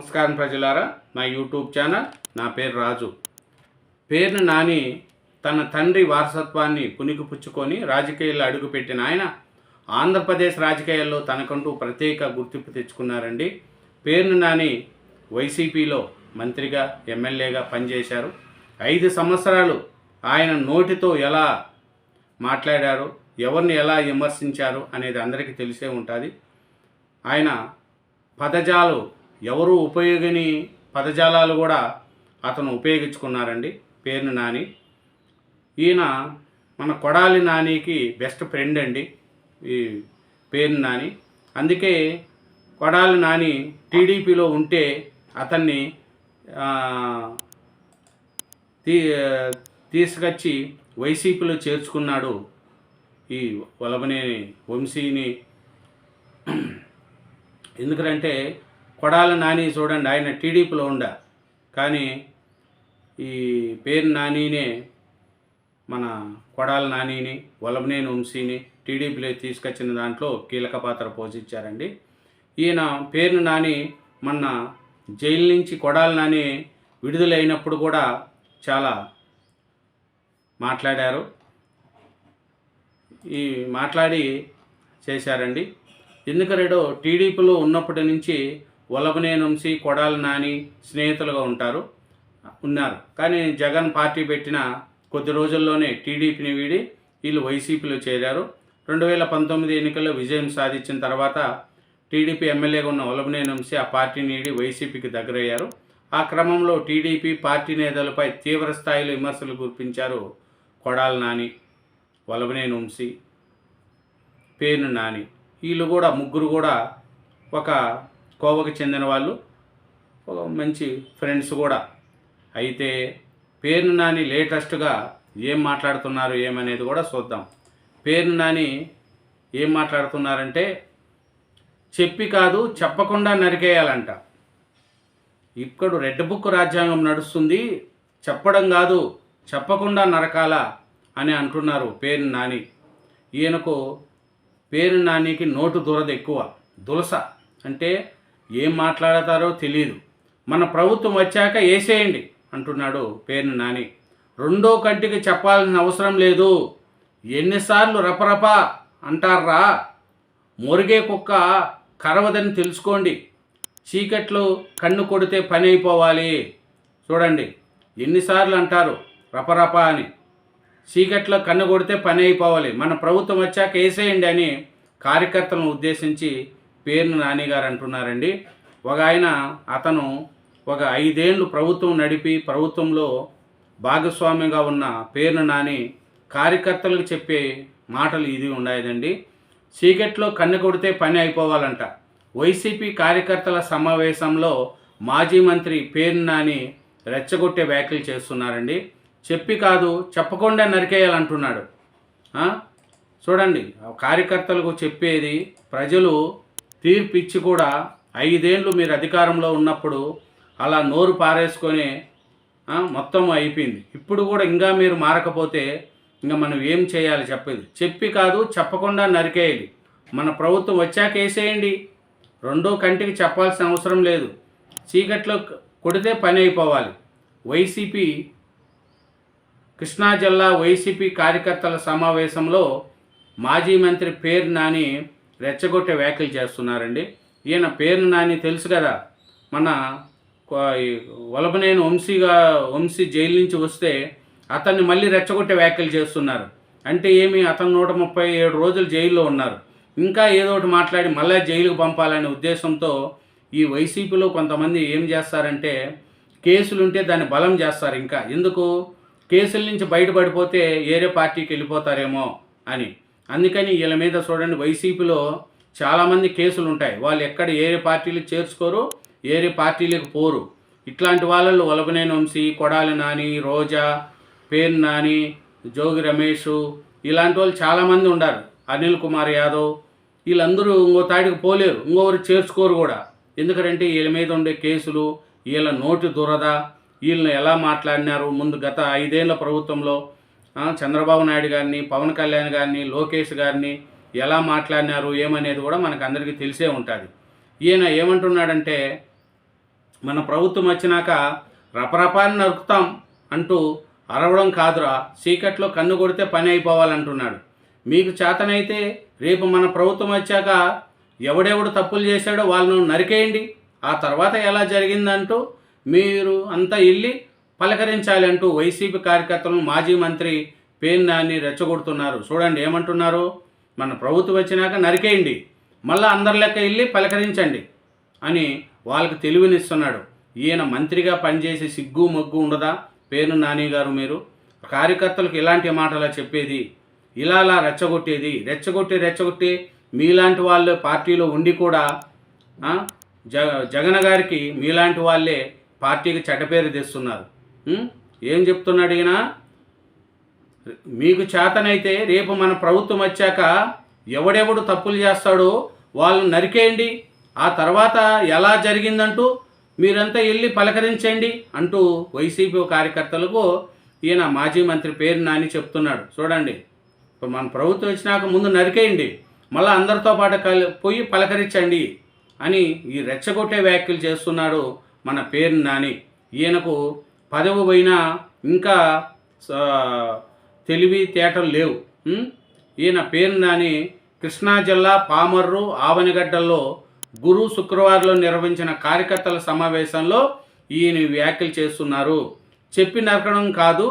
నమస్కారం ప్రజలారా. నా యూట్యూబ్ ఛానల్ నా పేరు రాజు. పేరును నాని తన తండ్రి వారసత్వాన్ని పుణికిపుచ్చుకొని రాజకీయాల్లో అడుగుపెట్టిన ఆయన ఆంధ్రప్రదేశ్ రాజకీయాల్లో తనకంటూ ప్రత్యేక గుర్తింపు తెచ్చుకున్నారండి. పేరును నాని వైసీపీలో మంత్రిగా ఎమ్మెల్యేగా పనిచేశారు. ఐదు సంవత్సరాలు ఆయన నోటితో ఎలా మాట్లాడారు ఎవరిని ఎలా విమర్శించారు అనేది అందరికీ తెలిసే ఉంటుంది. ఆయన పదజాలు ఎవరు ఉపయోగిని పదజాలాలు కూడా అతను ఉపయోగించుకున్నారండి. పేరుని నాని. ఈయన మన కొడాలి నానికి బెస్ట్ ఫ్రెండ్ అండి. ఈ పేరు నాని. అందుకే కొడాలి నాని టీడీపీలో ఉంటే అతన్ని తీ తీసుకొచ్చి వైసీపీలో చేర్చుకున్నాడు ఈ వలభనేని వంశీని. ఎందుకంటే కొడాల నాని చూడండి ఆయన టీడీపీలో ఉండ. కానీ ఈ పేరు నానినే మన కొడాల నానిని వలభనేని వంశీని టీడీపీలో తీసుకొచ్చిన దాంట్లో కీలక పాత్ర పోషించారండి. ఈయన పేరు నాని మొన్న జైలు నుంచి కొడాల నాని విడుదలైనప్పుడు కూడా చాలా మాట్లాడారు. ఈ మాట్లాడి చేశారండి. ఎందుకంటే టీడీపీలో ఉన్నప్పటి నుంచి వంశీ కొడాల నాని స్నేహితులుగా ఉంటారు ఉన్నారు. కానీ జగన్ పార్టీ పెట్టిన కొద్ది రోజుల్లోనే టీడీపీని వీడి వీళ్ళు వైసీపీలో చేరారు. రెండు వేల పంతొమ్మిది ఎన్నికల్లో విజయం సాధించిన తర్వాత టీడీపీ ఎమ్మెల్యేగా ఉన్న వల్లభనేని వంశీ ఆ పార్టీని వీడి వైసీపీకి దగ్గరయ్యారు. ఆ క్రమంలో టీడీపీ పార్టీ నేతలపై తీవ్ర స్థాయిలో విమర్శలు గుర్పించారు కొడాల నాని వల్లభనేని వంశీ పేరు నాని. వీళ్ళు కూడా ముగ్గురు కూడా ఒక కోవకు చెందిన వాళ్ళు మంచి ఫ్రెండ్స్ కూడా. అయితే పేరు నాని లేటెస్ట్గా ఏం మాట్లాడుతున్నారు ఏమనేది కూడా చూద్దాం. పేరు నాని ఏం మాట్లాడుతున్నారంటే చెప్పి కాదు చెప్పకుండా నరికేయాలంట. ఇక్కడ రెడ్ బుక్ రాజ్యాంగం నడుస్తుంది చెప్పడం కాదు చెప్పకుండా నరకాల అని అంటున్నారు పేరు నాని. ఈయనకు పేరు నానికి నోటు దురద ఎక్కువ దులస. అంటే ఏం మాట్లాడతారో తెలియదు మన ప్రభుత్వం వచ్చాక వేసేయండి అంటున్నాడు పేరు నాని. రెండో కంటికి చెప్పాల్సిన అవసరం లేదు. ఎన్నిసార్లు రపరప అంటారా మురిగే కుక్క కరవదని తెలుసుకోండి. చీకట్లో కన్ను కొడితే పని అయిపోవాలి. చూడండి ఎన్నిసార్లు అంటారు రపరప అని. చీకట్లో కన్ను కొడితే పని అయిపోవాలి. మన ప్రభుత్వం వచ్చాక వేసేయండి అని కార్యకర్తలను ఉద్దేశించి పేరును నానిగారు అంటున్నారండి. ఒక ఆయన అతను ఒక ఐదేండ్లు ప్రభుత్వం నడిపి ప్రభుత్వంలో భాగస్వామ్యంగా ఉన్న పేరును నాని కార్యకర్తలకు చెప్పే మాటలు ఇది ఉన్నాయండి చీకట్లో కన్ను కొడితే పని అయిపోవాలంట. వైసీపీ కార్యకర్తల సమావేశంలో మాజీ మంత్రి పేరు నాని రెచ్చగొట్టే వ్యాఖ్యలు చేస్తున్నారండి. చెప్పి కాదు చెప్పకుండా నరికేయాలంటున్నాడు. చూడండి ఆ కార్యకర్తలకు చెప్పేది ప్రజలు తీర్పు ఇచ్చి కూడా ఐదేళ్ళు మీరు అధికారంలో ఉన్నప్పుడు అలా నోరు పారేసుకొని మొత్తం అయిపోయింది. ఇప్పుడు కూడా ఇంకా మీరు మారకపోతే ఇంకా మనం ఏం చేయాలి చెప్పేది? చెప్పి కాదు చెప్పకుండా నరికేయాలి. మన ప్రభుత్వం వచ్చాక వేసేయండి. రెండో కంటికి చెప్పాల్సిన అవసరం లేదు. చీకట్లో కొడితే పని అయిపోవాలి. వైసీపీ కృష్ణా జిల్లా వైసీపీ కార్యకర్తల సమావేశంలో మాజీ మంత్రి పేరు నాని రెచ్చగొట్టే వ్యాఖ్యలు చేస్తున్నారండి. ఈయన పేరు నాని తెలుసు కదా. మన ఈ వలభనేని వంశీగా వంశీ జైలు నుంచి వస్తే అతన్ని మళ్ళీ రెచ్చగొట్టే వ్యాఖ్యలు చేస్తున్నారు. అంటే ఏమి అతను నూట ముప్పై ఏడు రోజులు జైల్లో ఉన్నారు. ఇంకా ఏదో ఒకటి మాట్లాడి మళ్ళీ జైలుకు పంపాలనే ఉద్దేశంతో ఈ వైసీపీలో కొంతమంది ఏం చేస్తారంటే కేసులు ఉంటే దాన్ని బలం చేస్తారు ఇంకా. ఎందుకు? కేసుల నుంచి బయటపడిపోతే ఏరే పార్టీకి వెళ్ళిపోతారేమో అని. అందుకని వీళ్ళ మీద చూడండి వైసీపీలో చాలామంది కేసులు ఉంటాయి. వాళ్ళు ఎక్కడ ఏరే పార్టీలకు చేర్చుకోరు ఏరే పార్టీలకు పోరు. ఇట్లాంటి వాళ్ళు వలభనేని వంశీ కొడాలి నాని రోజా పేరు నాని జోగి రమేష్ ఇలాంటి వాళ్ళు చాలామంది ఉన్నారు అనిల్ కుమార్ యాదవ్ వీళ్ళందరూ ఇంకో తాడికి పోలేరు ఇంకొకరు చేర్చుకోరు కూడా. ఎందుకంటే వీళ్ళ మీద ఉండే కేసులు వీళ్ళ నోటి దురద వీళ్ళని ఎలా మాట్లాడినారు ముందు గత ఐదేళ్ళ ప్రభుత్వంలో చంద్రబాబు నాయుడు గారిని పవన్ కళ్యాణ్ గారిని లోకేష్ గారిని ఎలా మాట్లాడినారు ఏమనేది కూడా మనకు అందరికీ తెలిసే ఉంటుంది. ఈయన ఏమంటున్నాడంటే మన ప్రభుత్వం వచ్చినాక రపరపాన్ని నరుకుతాం అంటూ అరవడం కాదురా చీకట్లో కన్ను కొడితే పని అయిపోవాలంటున్నాడు. మీకు చేతనైతే రేపు మన ప్రభుత్వం వచ్చాక ఎవడెవడు తప్పులు చేశాడో వాళ్ళను నరికేయండి. ఆ తర్వాత ఎలా జరిగిందంటూ మీరు అంతా వెళ్ళి పలకరించాలంటూ వైసీపీ కార్యకర్తలను మాజీ మంత్రి పేరు నాని రెచ్చగొడుతున్నారు. చూడండి ఏమంటున్నారు? మన ప్రభుత్వం వచ్చినాక నరికేయండి. మళ్ళీ అందరి లెక్క వెళ్ళి పలకరించండి అని వాళ్ళకి తెలివినిస్తున్నాడు. ఈయన మంత్రిగా పనిచేసి సిగ్గు మొగ్గు ఉండదా? పేరు నాని గారు మీరు? కార్యకర్తలకు ఇలాంటి మాటలా చెప్పేది? ఇలా అలా రెచ్చగొట్టేది? రెచ్చగొట్టి రెచ్చగొట్టి మీలాంటి వాళ్ళు పార్టీలో ఉండి కూడా జ జగన్ గారికి మీలాంటి వాళ్ళే పార్టీకి చెడ్డపేరు తెస్తున్నారు. ఏం చెప్తున్నాడు ఈయన? మీకు చేతనైతే రేపు మన ప్రభుత్వం వచ్చాక ఎవడెవడు తప్పులు చేస్తాడో వాళ్ళని నరికేయండి. ఆ తర్వాత ఎలా జరిగిందంటూ మీరంతా వెళ్ళి పలకరించండి అంటూ వైసీపీ కార్యకర్తలకు ఈయన మాజీ మంత్రి పేరు నాని చెప్తున్నాడు. చూడండి. ఇప్పుడు మన ప్రభుత్వం వచ్చినాక ముందు నరికేయండి. మళ్ళీ అందరితో పాటు కలి పోయి పలకరించండి అని ఈ రెచ్చగొట్టే వ్యాఖ్యలు చేస్తున్నాడు మన పేరు నాని. ఈయనకు పదవి పోయినా ఇంకా తెలివి తేటలు లేవు. ఈయన పేరు నాని కృష్ణా జిల్లా పామర్రు ఆవనిగడ్డల్లో గురు శుక్రవారంలో నిర్వహించిన కార్యకర్తల సమావేశంలో ఈయన వ్యాఖ్యలు చేస్తున్నారు. చెప్పి నరకడం కాదు.